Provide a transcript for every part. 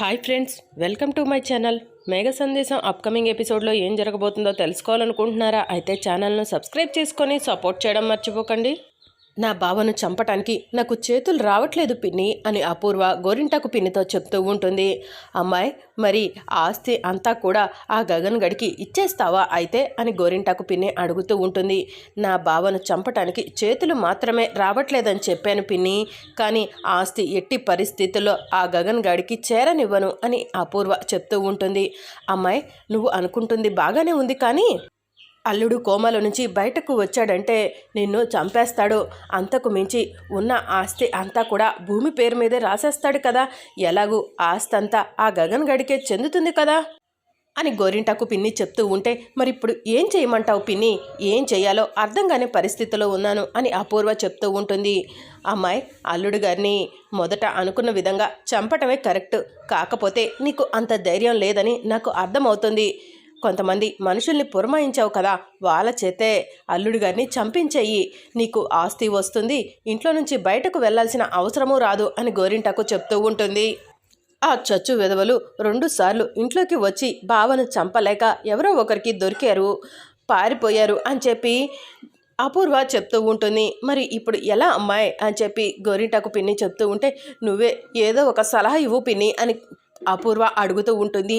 Hi friends welcome to my channel. Megha Sandesham upcoming ఎపిసోడ్లో ఏం జరగబోతుందో తెలుసుకోవాలనుకుంటున్నారా? అయితే ఛానల్ను సబ్స్క్రైబ్ చేసుకొని సపోర్ట్ చేయడం మర్చిపోకండి. నా బావను చంపటానికి నాకు చేతులు రావట్లేదు పిన్ని అని అపూర్వ గోరింటాకు పిన్నితో చెప్తూ ఉంటుంది. అమ్మాయి మరి ఆస్తి అంతా కూడా ఆ గగన్ గడికి ఇచ్చేస్తావా అయితే అని గోరింటాకు పిన్ని అడుగుతూ ఉంటుంది. నా బావను చంపటానికి చేతులు మాత్రమే రావట్లేదని చెప్పాను పిన్ని కానీ ఆస్తి ఎట్టి పరిస్థితుల్లో ఆ గగన్ గడికి చేరనివ్వను అని అపూర్వ చెప్తూ ఉంటుంది. అమ్మాయి నువ్వు అనుకుంటుంది బాగానే ఉంది కానీ అల్లుడు కోమల నుంచి బయటకు వచ్చాడంటే నిన్ను చంపేస్తాడు. అంతకు మించి ఉన్న ఆస్తి అంతా కూడా భూమి పేరు మీదే రాసేస్తాడు కదా. ఎలాగూ ఆస్తి అంతా ఆ గగన్ గడికే చెందుతుంది కదా. అని గోరింటాకు పిన్ని చెప్తూ ఉంటే మరి ఇప్పుడు ఏం చేయమంటావు పిన్ని? ఏం చేయాలో అర్థం కాని పరిస్థితిలో ఉన్నాను అని అపూర్వ చెప్తూ ఉంటుంది. అమ్మాయి అల్లుడు గారిని మొదట అనుకున్న విధంగా చంపటమే కరెక్ట్. కాకపోతే నీకు అంత ధైర్యం లేదని నాకు అర్థమవుతుంది. కొంతమంది మనుషుల్ని పురమాయించావు కదా వాళ్ళ చేతే అల్లుడు గారిని చంపించేయి. నీకు ఆస్తి వస్తుంది ఇంట్లో నుంచి బయటకు వెళ్ళాల్సిన అవసరమూ రాదు అని గోరింటకు చెప్తూ ఉంటుంది. ఆ చచ్చు విధవలు రెండుసార్లు ఇంట్లోకి వచ్చి బావను చంపలేక ఎవరో ఒకరికి దొరికారు పారిపోయారు అని చెప్పి అపూర్వ చెప్తూ ఉంటుంది. మరి ఇప్పుడు ఎలా అమ్మాయి అని చెప్పి గోరింటాకు పిన్ని చెప్తూ ఉంటే నువ్వే ఏదో ఒక సలహా ఇవ్వు పిన్ని అని అపూర్వ అడుగుతూ ఉంటుంది.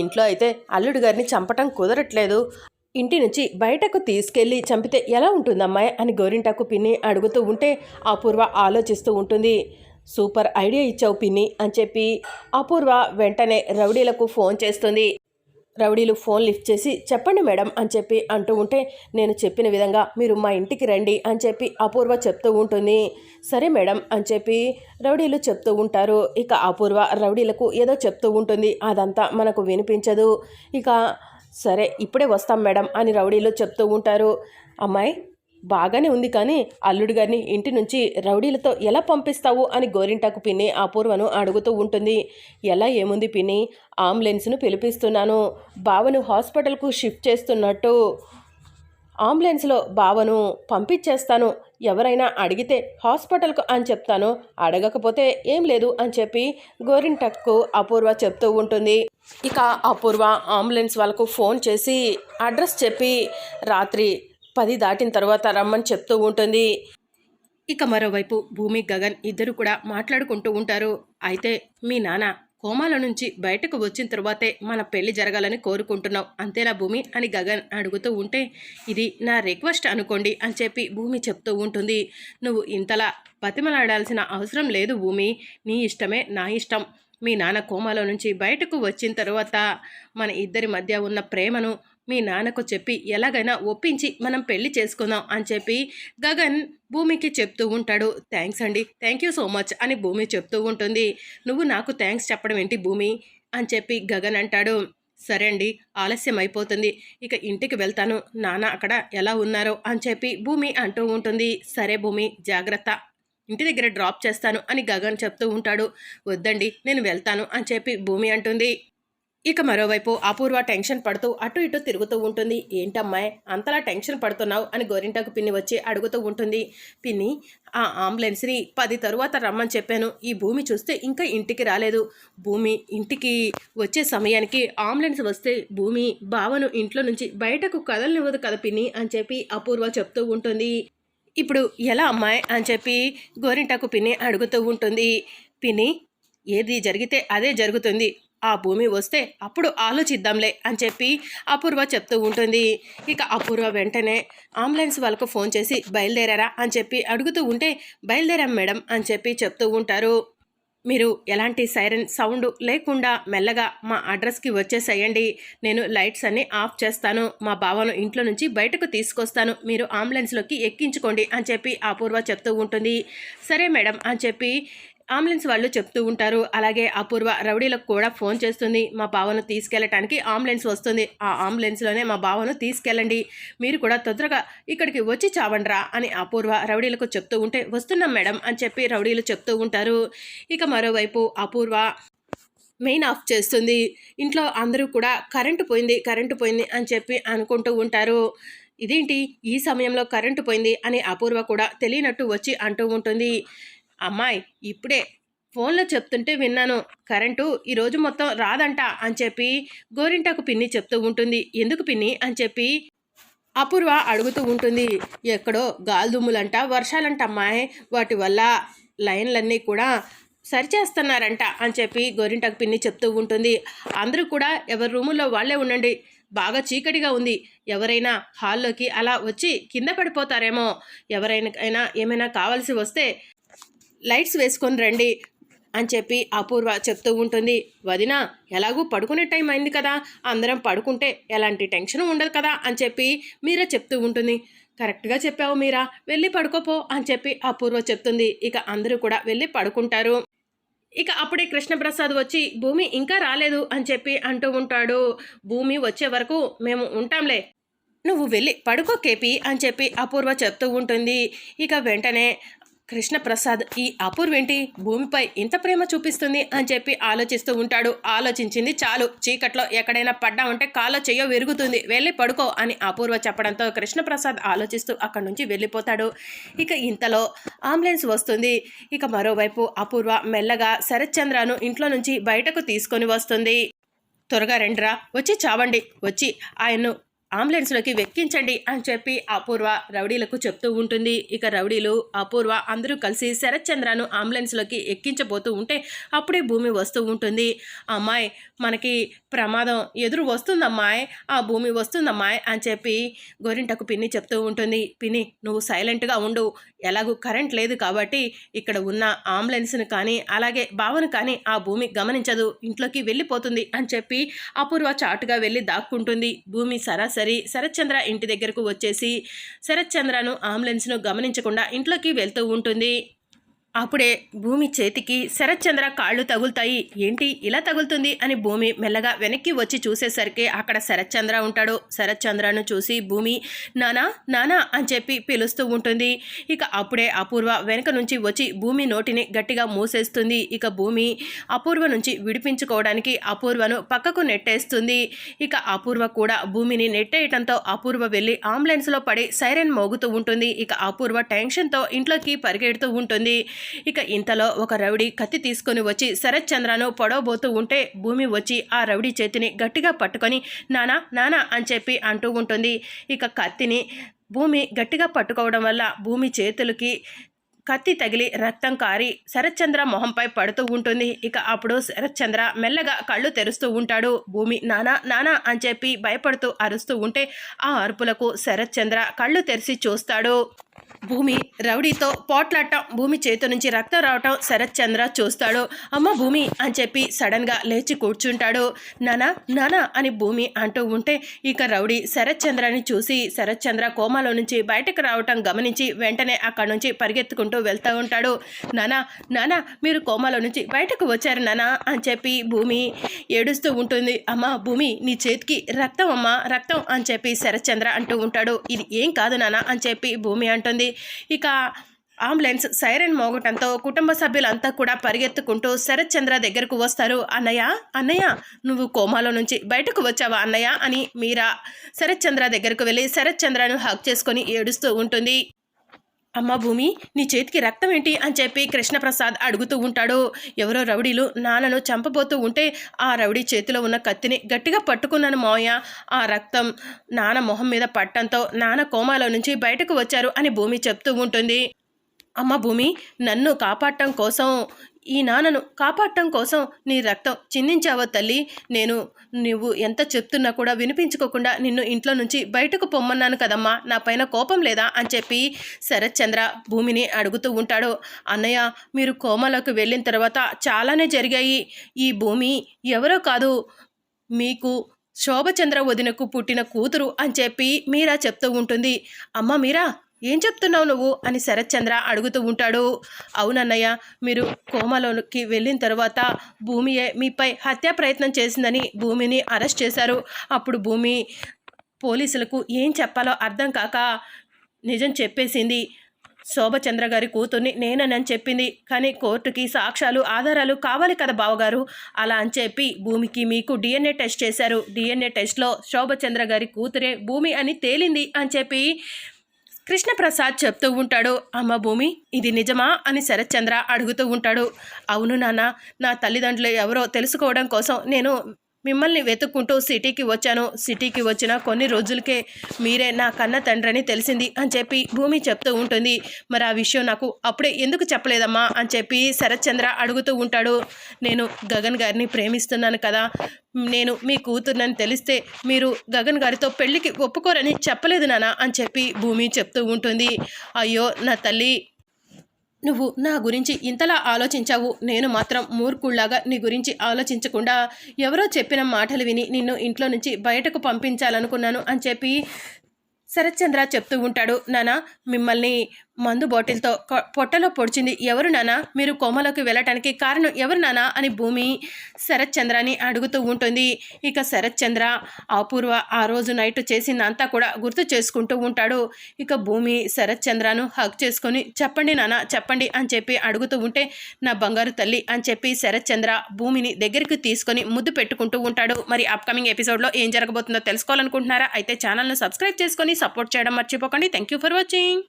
ఇంట్లో అయితే అల్లుడు గారిని చంపటం కుదరట్లేదు. ఇంటి నుంచి బయటకు తీసుకెళ్ళి చంపితే ఎలా ఉంటుందమ్మాయి అని గోరింటాకు పిన్ని అడుగుతూ ఉంటే అపూర్వ ఆలోచిస్తూ ఉంటుంది. సూపర్ ఐడియా ఇచ్చావు పిన్ని అని చెప్పి అపూర్వ వెంటనే రౌడీలకు ఫోన్ చేస్తుంది. రౌడీలు ఫోన్ లిఫ్ట్ చేసి చెప్పండి మేడం అని చెప్పి అంటూ ఉంటే నేను చెప్పిన విధంగా మీరు మా ఇంటికి రండి అని చెప్పి అపూర్వ చెప్తూ ఉంటుంది. సరే మేడం అని చెప్పి రౌడీలు చెప్తూ ఉంటారు. ఇక అపూర్వ రౌడీలకు ఏదో చెప్తూ ఉంటుంది. అదంతా మనకు వినిపించదు. ఇక సరే ఇప్పుడే వస్తాం మేడం అని రౌడీలు చెప్తూ ఉంటారు. అమ్మాయి బాగానే ఉంది కానీ అల్లుడు గారిని ఇంటి నుంచి రౌడీలతో ఎలా పంపిస్తావు అని గోరింటాకు పిన్ని అపూర్వను అడుగుతూ ఉంటుంది. ఎలా ఏముంది పిన్ని? అంబులెన్స్ను పిలిపిస్తున్నాను. బావను హాస్పిటల్కు షిఫ్ట్ చేస్తున్నట్టు. అంబులెన్స్లో బావను పంపించేస్తాను. ఎవరైనా అడిగితే హాస్పిటల్కు అని చెప్తాను. అడగకపోతే ఏం లేదు అని చెప్పి గోరింటక్కు అపూర్వ చెప్తూ ఉంటుంది. ఇక అపూర్వ అంబులెన్స్ వాళ్ళకు ఫోన్ చేసి అడ్రస్ చెప్పి రాత్రి పది దాటిన తర్వాత రమ్మని చెప్తూ ఉంటుంది. ఇక మరోవైపు భూమి గగన్ ఇద్దరు కూడా మాట్లాడుకుంటూ ఉంటారు. అయితే మీ నాన్న కోమాల నుంచి బయటకు వచ్చిన తర్వాతే మన పెళ్ళి జరగాలని కోరుకుంటున్నావు. అంతేనా భూమి? అని గగన్ అడుగుతూ ఉంటే ఇది నా రిక్వెస్ట్ అనుకోండి అని చెప్పి భూమి చెప్తూ ఉంటుంది. నువ్వు ఇంతలా బతిమలాడాల్సిన అవసరం లేదు భూమి. నీ ఇష్టమే నా ఇష్టం. మీ నాన్న కోమాలో నుంచి బయటకు వచ్చిన తర్వాత మన ఇద్దరి మధ్య ఉన్న ప్రేమను మీ నాన్నకు చెప్పి ఎలాగైనా ఒప్పించి మనం పెళ్ళి చేసుకుందాం అని చెప్పి గగన్ భూమికి చెప్తూ ఉంటాడు. థ్యాంక్స్ అండి. థ్యాంక్ యూ సో మచ్ అని భూమి చెప్తూ ఉంటుంది. నువ్వు నాకు థ్యాంక్స్ చెప్పడం ఏంటి భూమి? అని చెప్పి గగన్ అంటాడు. సరే అండి. ఆలస్యం అయిపోతుంది. ఇక ఇంటికి వెళ్తాను. నాన్న అక్కడ ఎలా ఉన్నారో అని చెప్పి భూమి అంటూ ఉంటుంది. సరే భూమి జాగ్రత్త. ఇంటి దగ్గర డ్రాప్ చేస్తాను అని గగన్ చెప్తూ ఉంటాడు. వద్దండి. నేను వెళ్తాను అని చెప్పి భూమి అంటుంది. ఇక మరోవైపు అపూర్వ టెన్షన్ పడుతూ అటు ఇటు తిరుగుతూ ఉంటుంది. ఏంటమ్మాయి అంతలా టెన్షన్ పడుతున్నావు? అని గోరింటాకు పిన్ని వచ్చి అడుగుతూ ఉంటుంది. పిన్ని ఆ అంబులెన్స్ని పది తరువాత రమ్మని చెప్పాను. ఈ భూమి చూస్తే ఇంకా ఇంటికి రాలేదు. భూమి ఇంటికి వచ్చే సమయానికి అంబులెన్స్ వస్తే భూమి బావను ఇంట్లో నుంచి బయటకు కదలనివ్వదు కదా పిన్ని అని చెప్పి అపూర్వ చెప్తూ ఉంటుంది. ఇప్పుడు ఎలా అమ్మాయి? అని చెప్పి గోరింటాకు పిన్ని అడుగుతూ ఉంటుంది. పిన్ని ఏది జరిగితే అదే జరుగుతుంది. ఆ భూమి వస్తే అప్పుడు ఆలోచిద్దాంలే అని చెప్పి అపూర్వ చెప్తూ ఉంటుంది. ఇక అపూర్వ వెంటనే అంబులెన్స్ వాళ్ళకు ఫోన్ చేసి బయలుదేరారా అని చెప్పి అడుగుతూ ఉంటే బయలుదేరాం మేడం అని చెప్పి చెప్తూ ఉంటారు. మీరు ఎలాంటి సైరన్ సౌండ్ లేకుండా మెల్లగా మా అడ్రస్కి వచ్చేసేయండి. నేను లైట్స్ అన్ని ఆఫ్ చేస్తాను. మా బావను ఇంట్లో నుంచి బయటకు తీసుకొస్తాను. మీరు అంబులెన్స్లోకి ఎక్కించుకోండి అని చెప్పి అపూర్వ చెప్తూ ఉంటుంది. సరే మేడం అని చెప్పి అంబులెన్స్ వాళ్ళు చెప్తూ ఉంటారు. అలాగే అపూర్వ రౌడీలకు కూడా ఫోన్ చేస్తుంది. మా బావను తీసుకెళ్ళటానికి అంబులెన్స్ వస్తుంది. ఆ అంబులెన్స్లోనే మా బావను తీసుకెళ్ళండి. మీరు కూడా తొందరగా ఇక్కడికి వచ్చి చావండ్రా అని అపూర్వ రౌడీలకు చెప్తూ ఉంటే వస్తున్నాం మేడం అని చెప్పి రౌడీలు చెప్తూ ఉంటారు. ఇక మరోవైపు అపూర్వ మెయిన్ ఆఫ్ చేస్తుంది. ఇంట్లో అందరూ కూడా కరెంటు పోయింది కరెంటు పోయింది అని చెప్పి అనుకుంటూ ఉంటారు. ఇదేంటి? ఈ సమయంలో కరెంటు పోయింది అని అపూర్వ కూడా తెలియనట్టు వచ్చి అంటూ ఉంటుంది. అమ్మాయి ఇప్పుడే ఫోన్లో చెప్తుంటే విన్నాను. కరెంటు ఈరోజు మొత్తం రాదంట అని చెప్పి గోరింటాకు పిన్ని చెప్తూ ఉంటుంది. ఎందుకు పిన్ని? అని చెప్పి అపూర్వ అడుగుతూ ఉంటుంది. ఎక్కడో గాలిదుమ్ములంట వర్షాలంట అమ్మాయి. వాటి వల్ల లైన్లన్నీ కూడా సరిచేస్తున్నారంట అని చెప్పి గోరింటాకు పిన్ని చెప్తూ ఉంటుంది. అందరూ కూడా ఎవరి రూముల్లో వాళ్ళే ఉండండి. బాగా చీకటిగా ఉంది. ఎవరైనా హాల్లోకి అలా వచ్చి కింద పడిపోతారేమో. ఎవరైనా అయినా ఏమైనా కావాల్సి వస్తే లైట్స్ వేసుకొని రండి అని చెప్పి అపూర్వ చెప్తూ ఉంటుంది. వదిన ఎలాగూ పడుకునే టైం అయింది కదా. అందరం పడుకుంటే ఎలాంటి టెన్షన్ ఉండదు కదా అని చెప్పి మీరా చెప్తూ ఉంటుంది. కరెక్ట్గా చెప్పావు మీరా. వెళ్ళి పడుకోపో అని చెప్పి అపూర్వ చెప్తుంది. ఇక అందరూ కూడా వెళ్ళి పడుకుంటారు. ఇక అప్పుడే కృష్ణప్రసాద్ వచ్చి భూమి ఇంకా రాలేదు అని చెప్పి అంటూ ఉంటాడు. భూమి వచ్చే వరకు మేము ఉంటాంలే. నువ్వు వెళ్ళి పడుకో కేపి అని చెప్పి అపూర్వ చెప్తూ ఉంటుంది. ఇక వెంటనే కృష్ణప్రసాద్ ఈ అపూర్వేంటి భూమిపై ఇంత ప్రేమ చూపిస్తుంది అని చెప్పి ఆలోచిస్తూ ఉంటాడు. ఆలోచించింది చాలు. చీకట్లో ఎక్కడైనా పడ్డా ఉంటే కాలో చెయ్యో విరుగుతుంది. వెళ్ళి పడుకో అని అపూర్వ చెప్పడంతో కృష్ణప్రసాద్ ఆలోచిస్తూ అక్కడి నుంచి వెళ్ళిపోతాడు. ఇక ఇంతలో అంబులెన్స్ వస్తుంది. ఇక మరోవైపు అపూర్వ మెల్లగా శరత్చంద్రను ఇంట్లో నుంచి బయటకు తీసుకొని వస్తుంది. త్వరగా రండిరా. వచ్చి చావండి. వచ్చి ఆయన్ను అంబులెన్స్లోకి వెక్కించండి అని చెప్పి అపూర్వ రౌడీలకు చెప్తూ ఉంటుంది. ఇక రౌడీలు అపూర్వ అందరూ కలిసి శరత్చంద్రను అంబులెన్స్లోకి ఎక్కించబోతూ ఉంటే అప్పుడే భూమి వస్తూ ఉంటుంది. అమ్మాయి మనకి ప్రమాదం ఎదురు వస్తుందమ్మాయి ఆ భూమి వస్తుందమ్మాయి అని చెప్పి గోరింటకు పిన్ని చెప్తూ ఉంటుంది. పిన్ని నువ్వు సైలెంట్గా ఉండు. ఎలాగూ కరెంట్ లేదు కాబట్టి ఇక్కడ ఉన్న అంబులెన్స్ని కానీ అలాగే భావన కానీ ఆ భూమి గమనించదు. ఇంట్లోకి వెళ్ళిపోతుంది అని చెప్పి అపూర్వ చాటుగా వెళ్ళి దాక్కుంటుంది. భూమి సరాసరి శరత్చంద్ర ఇంటి దగ్గరకు వచ్చేసి శరత్చంద్రను అంబులెన్స్ను గమనించకుండా ఇంట్లోకి వెళ్తూ ఉంటుంది. అప్పుడే భూమి చేతికి శరత్చంద్ర కాళ్ళు తగులుతాయి. ఏంటి ఇలా తగులుతుంది? అని భూమి మెల్లగా వెనక్కి వచ్చి చూసేసరికి అక్కడ శరత్చంద్ర ఉంటాడు. శరత్చంద్రను చూసి భూమి నానా నానా అని చెప్పి పిలుస్తూ ఉంటుంది. ఇక అప్పుడే అపూర్వ వెనక నుంచి వచ్చి భూమి నోటిని గట్టిగా మూసేస్తుంది. ఇక భూమి అపూర్వ నుంచి విడిపించుకోవడానికి అపూర్వను పక్కకు నెట్టేస్తుంది. ఇక అపూర్వ కూడా భూమిని నెట్టేయటంతో అపూర్వ వెళ్ళి అంబులెన్స్లో పడి సైరన్ మోగుతూ ఉంటుంది. ఇక అపూర్వ టెన్షన్తో ఇంట్లోకి పరిగెడుతూ ఉంటుంది. ఇక ఇంతలో ఒక రౌడీ కత్తి తీసుకొని వచ్చి శరత్ చంద్రను పొడవబోతూ ఉంటే భూమి వచ్చి ఆ రౌడీ చేతిని గట్టిగా పట్టుకొని నానా నానా అని చెప్పి అంటూ ఉంటుంది. ఇక కత్తిని భూమి గట్టిగా పట్టుకోవడం వల్ల భూమి చేతులకి కత్తి తగిలి రక్తం కారి శరత్చంద్ర మొహంపై పడుతూ ఉంటుంది. ఇక అప్పుడు శరత్చంద్ర మెల్లగా కళ్ళు తెరుస్తూ ఉంటాడు. భూమి నానా నానా అని చెప్పి భయపడుతూ అరుస్తూ ఉంటే ఆ అరుపులకు శరత్చంద్ర కళ్ళు తెరిచి చూస్తాడు. భూమి రౌడీతో పోట్లాడటం భూమి చేతి నుంచి రక్తం రావటం శరత్ చంద్ర చూస్తాడు. అమ్మ భూమి అని చెప్పి సడన్గా లేచి కూర్చుంటాడు. నానా నానా అని భూమి అంటూ ఉంటే ఇక రౌడీ శరత్ చంద్రని చూసి శరత్చంద్ర కోమాలో నుంచి బయటకు రావటం గమనించి వెంటనే అక్కడి నుంచి పరిగెత్తుకుంటూ వెళ్తూ ఉంటాడు. నానా నానా మీరు కోమాలో నుంచి బయటకు వచ్చారు నానా అని చెప్పి భూమి ఏడుస్తూ ఉంటుంది. అమ్మ భూమి నీ చేతికి రక్తం అమ్మ రక్తం అని చెప్పి శరత్చంద్ర అంటూ ఉంటాడు. ఇది ఏం కాదు నానా అని చెప్పి భూమి అంటుంది ఇక అంబులెన్స్ సైరన్ మోగటంతో కుటుంబ సభ్యులంతా కూడా పరిగెత్తుకుంటూ శరత్ చంద్ర దగ్గరకు వస్తారు. అన్నయ్య అన్నయ్య నువ్వు కోమాలో నుంచి బయటకు వచ్చావా అన్నయ్య? అని మీరా శరత్ చంద్ర దగ్గరకు వెళ్ళి శరత్ చంద్రను హక్ చేసుకొని ఏడుస్తూ ఉంటుంది. అమ్మ భూమి నీ చేతికి రక్తం ఏంటి అని చెప్పి కృష్ణప్రసాద్ అడుగుతూ ఉంటాడు. ఎవరో రౌడీలు నాన్నను చంపబోతూ ఉంటే ఆ రౌడీ చేతిలో ఉన్న కత్తిని గట్టిగా పట్టుకున్నాను మావయ్య. ఆ రక్తం నాన్న మొహం మీద పట్టంతో నాన్న కోమాలో నుంచి బయటకు వచ్చారు అని భూమి చెప్తూ ఉంటుంది. అమ్మ భూమి నన్ను కాపాడటం కోసం ఈ నాన్నను కాపాడటం కోసం నీ రక్తం చిందించావో తల్లి? నేను నువ్వు ఎంత చెప్తున్నా కూడా వినిపించుకోకుండా నిన్ను ఇంట్లో నుంచి బయటకు పొమ్మన్నాను కదమ్మా. నా పైన కోపం లేదా? అని చెప్పి శరత్చంద్ర భూమిని అడుగుతూ ఉంటాడు. అన్నయ్య మీరు కోమలోకి వెళ్ళిన తర్వాత చాలానే జరిగాయి. ఈ భూమి ఎవరో కాదు మీకు శోభచంద్ర వదినకు పుట్టిన కూతురు అని చెప్పి మీరా చెప్తూ ఉంటుంది. అమ్మ మీరా ఏం చెప్తున్నావు నువ్వు? అని శరత్చంద్ర అడుగుతూ ఉంటాడు. అవునన్నయ్య మీరు కోమలోకి వెళ్ళిన తర్వాత భూమియే మీపై హత్యా ప్రయత్నం చేసిందని భూమిని అరెస్ట్ చేశారు. అప్పుడు భూమి పోలీసులకు ఏం చెప్పాలో అర్థం కాక నిజం చెప్పేసింది. శోభచంద్ర గారి కూతుర్ని నేనని చెప్పింది. కానీ కోర్టుకి సాక్ష్యాలు ఆధారాలు కావాలి కదా బావగారు? అలా అని చెప్పి భూమికి మీకు డిఎన్ఏ టెస్ట్ చేశారు. డిఎన్ఏ టెస్ట్లో శోభచంద్ర గారి కూతురే భూమి అని తేలింది అని చెప్పి కృష్ణప్రసాద్ చెప్తూ ఉంటాడు అమ్మ భూమి ఇది నిజమా? అని శరత్చంద్ర అడుగుతూ ఉంటాడు. అవును నాన్న నా తల్లిదండ్రులు ఎవరో తెలుసుకోవడం కోసం నేను మిమ్మల్ని వెతుక్కుంటూ సిటీకి వచ్చాను. సిటీకి వచ్చిన కొన్ని రోజులకే మీరే నా కన్న తండ్రని తెలిసింది అని చెప్పి భూమి చెప్తూ ఉంటుంది. మరి ఆ విషయం నాకు అప్పుడే ఎందుకు చెప్పలేదమ్మా అని చెప్పి శరత్చంద్ర అడుగుతూ ఉంటాడు. నేను గగన్ గారిని ప్రేమిస్తున్నాను కదా. నేను మీ కూతుర్నని తెలిస్తే మీరు గగన్ గారితో పెళ్ళికి ఒప్పుకోరని చెప్పలేదు నానా అని చెప్పి భూమి చెప్తూ ఉంటుంది. అయ్యో నా తల్లి నువ్వు నా గురించి ఇంతలా ఆలోచించావు. నేను మాత్రం మూర్ఖుళ్ళాగా నీ గురించి ఆలోచించకుండా ఎవరో చెప్పిన మాటలు విని నిన్ను ఇంట్లో నుంచి బయటకు పంపించాలనుకున్నాను అని చెప్పి శరత్చంద్ర చెప్తూ ఉంటాడు. నానా మిమ్మల్ని మందు బాటిల్తో కొ- పొట్టలో పొడిచింది ఎవరు నానా? మీరు కోమలోకి వెళ్ళటానికి కారణం ఎవరు నానా? అని భూమి శరత్చంద్రని అడుగుతూ ఉంటుంది. ఇక శరత్చంద్ర అపూర్వ ఆ రోజు నైట్ చేసిందంతా కూడా గుర్తు చేసుకుంటూ ఉంటాడు. ఇక భూమి శరత్చంద్రను హక్ చేసుకొని చెప్పండి నానా చెప్పండి అని చెప్పి అడుగుతూ ఉంటే నా బంగారు తల్లి అని చెప్పి శరత్చంద్ర భూమిని దగ్గరికి తీసుకొని ముద్దు పెట్టుకుంటూ ఉంటాడు. మరి అప్కమింగ్ ఎపిసోడ్లో ఏం జరగబోతుందో తెలుసుకోవాలనుకుంటున్నారా? అయితే ఛానల్ను సబ్స్క్రైబ్ చేసుకొని సపోర్ట్ చేయడం మర్చిపోకండి. Thank you for watching